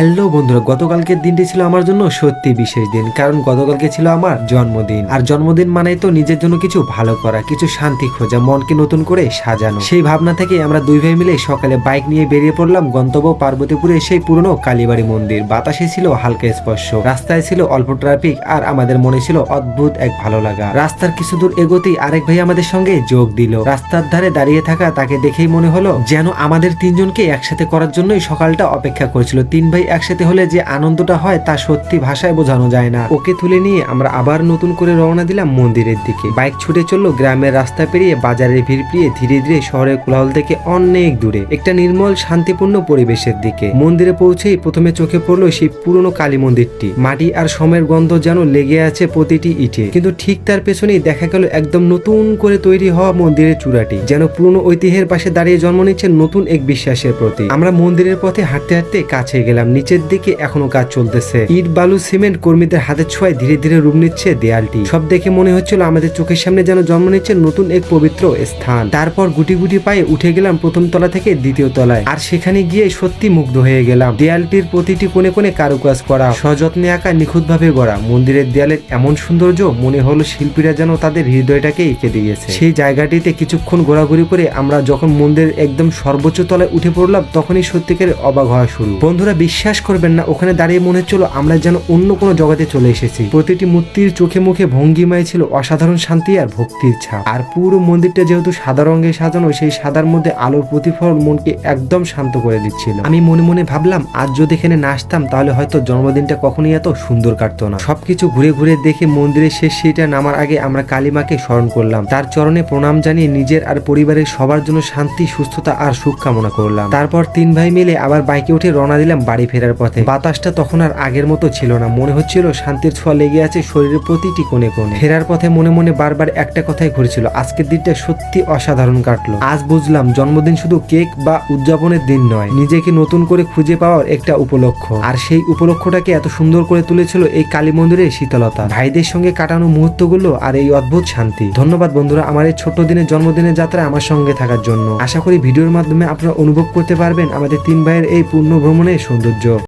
Hello বন্ধুরা, গতকালকের দিনটি ছিল আমার জন্য সত্যি বিশেষ দিন, কারণ গতকালকে ছিল আমার জন্মদিন। আর জন্মদিন মানেই তো নিজের জন্য কিছু ভালো করা, কিছু শান্তি খোঁজা, মনকে নতুন করে সাজানো। সেই ভাবনা থেকে আমরা দুই ভাই মিলে সকালে বাইক নিয়ে বেরিয়ে পড়লাম গন্তব্য পার্বতীপুরে সেই পুরনো কালীবাড়ি মন্দির। বাতাসে ছিল হালকা স্পর্শ, রাস্তায় ছিল অল্প ট্রাফিক, আর আমাদের মনে ছিল অদ্ভুত এক ভালো লাগা। রাস্তার কিছু দূর এগোতেই আরেক ভাই আমাদের সঙ্গে যোগ দিল। রাস্তার ধারে দাঁড়িয়ে থাকা তাকে দেখেই মনে হলো যেন আমাদের তিনজনকে একসাথে করার জন্যই সকালটা অপেক্ষা করেছিল। তিন ভাই একসাথে হলে যে আনন্দটা হয় তা সত্যি ভাষায় বোঝানো যায় না। ওকে তুলে নিয়ে আমরা আবার নতুন করে রওনা দিলাম মন্দিরের দিকে। বাইক ছুটে চলল গ্রামের রাস্তা পেরিয়ে বাজারের ভিড় পেরিয়ে ধীরে ধীরে শহরের কোলাহল থেকে অনেক দূরে। একটা নির্মল, শান্তিপূর্ণ পরিবেশের দিকে। মন্দিরে পৌঁছেই প্রথমে চোখে পড়ল সেই পুরনো কালী মন্দিরটি। মাটি আর সময়ের গন্ধ যেন লেগে আছে প্রতিটি ইটে। কিন্তু ঠিক তার পেছনেই দেখা গেল একদম নতুন করে তৈরি হওয়া মন্দিরের চূড়াটি, যেন পুরনো ঐতিহ্যের পাশে দাঁড়িয়ে জন্ম নিচ্ছে নতুন এক বিশ্বাসের প্রতি আমরা মন্দিরের পথে হাঁটতে হাঁটতে কাছে গেলাম। নিচের দিকে এখনও কাজ চলতেছে। ইট, বালু, সিমেন্ট কর্মীদের হাতের ছোঁয়ায় ধীরে ধীরে রূপ নিচ্ছে দেয়ালটি। সব দেখে মনে হচ্ছিল আমাদের চোখের সামনে যেন জন্ম নিচ্ছে নতুন এক পবিত্র স্থান। তারপর গুটি গুটি পায়ে উঠে গেলাম প্রথম তলা থেকে দ্বিতীয় তলায়। আর সেখানে গিয়ে সত্যি মুগ্ধ হয়ে গেলাম। দেয়ালটির প্রতিটি কোণে কোণে কারুকাজ করা, সযত্নে আঁকা, নিখুঁতভাবে গড়া। মন্দিরের দেয়ালের এমন সৌন্দর্য মনে হলো শিল্পীরা যেন তাদের হৃদয়টাকে এঁকে দিয়েছে। সেই জায়গাটিতে কিছুক্ষণ ঘোরাঘুরি করে আমরা যখন মন্দিরের একদম সর্বোচ্চ তলায় উঠে পড়লাম, তখনই সত্যিকারের অবাক হওয়া শুরু। বন্ধুরা বিশ্বাস করবেন না, ওখানে দাঁড়িয়ে মনে হচ্ছিল আমরা যেন অন্য কোনো জগতে চলে এসেছি। প্রতিটি মূর্তির চোখে মুখে ভঙ্গিমায় ছিল অসাধারণ শান্তি আর ভক্তির ছাপ। আর পুরো মন্দিরটা যেহেতু সাদা রঙে সাজানো, সেই সাদার মধ্যে আলোর প্রতিফলন মনকে একদম শান্ত করে দিচ্ছিল। আমি মনে মনে ভাবলাম, আজ যদি এখানে না আসতাম, তাহলে হয়তো জন্মদিনটা কখনোই এত সুন্দর কাটতো না। সবকিছু ঘুরে ঘুরে দেখে মন্দিরের শেষ সিঁড়িটা নামার আগে আমরা কালীমাকে স্মরণ করলাম। তার চরণে প্রণাম জানিয়ে নিজের আর পরিবারের সবার জন্য শান্তি, সুস্থতা আর সুখ কামনা করলাম। তারপর তিন ভাই মিলে আবার বাইকে উঠে রওনা দিলাম বাড়ি ফেরার পথে। বাতাসটা তখন আর আগের মতো ছিল না। মনে হচ্ছিল শান্তির ছোঁয়া লেগে আছে শরীরের প্রতিটি কোণে কোণে। ফেরার পথে মনে মনে বারবার একটা কথাই ঘুরেছিল। আজকের দিনটা সত্যি অসাধারণ কাটলো। আজ বুঝলাম জন্মদিন শুধু কেক বা উদযাপনের দিন নয়, নিজেকে নতুন করে খুঁজে পাওয়ার একটা উপলক্ষ। আর সেই উপলক্ষটাকে এত সুন্দর করে তুলেছিল এই কালী মন্দিরের শীতলতা। ভাইদের সঙ্গে কাটানো মুহূর্তগুলো আর এই অদ্ভুত শান্তি। ধন্যবাদ বন্ধুরা আমার এই ছোট্ট দিনের জন্মদিনের যাত্রায় আমার সঙ্গে থাকার জন্য। আশা করি ভিডিওর মাধ্যমে আপনারা অনুভব করতে পারবেন আমাদের তিন ভাইয়ের এই পূর্ণ ভ্রমণের সৌন্দর্য। yo.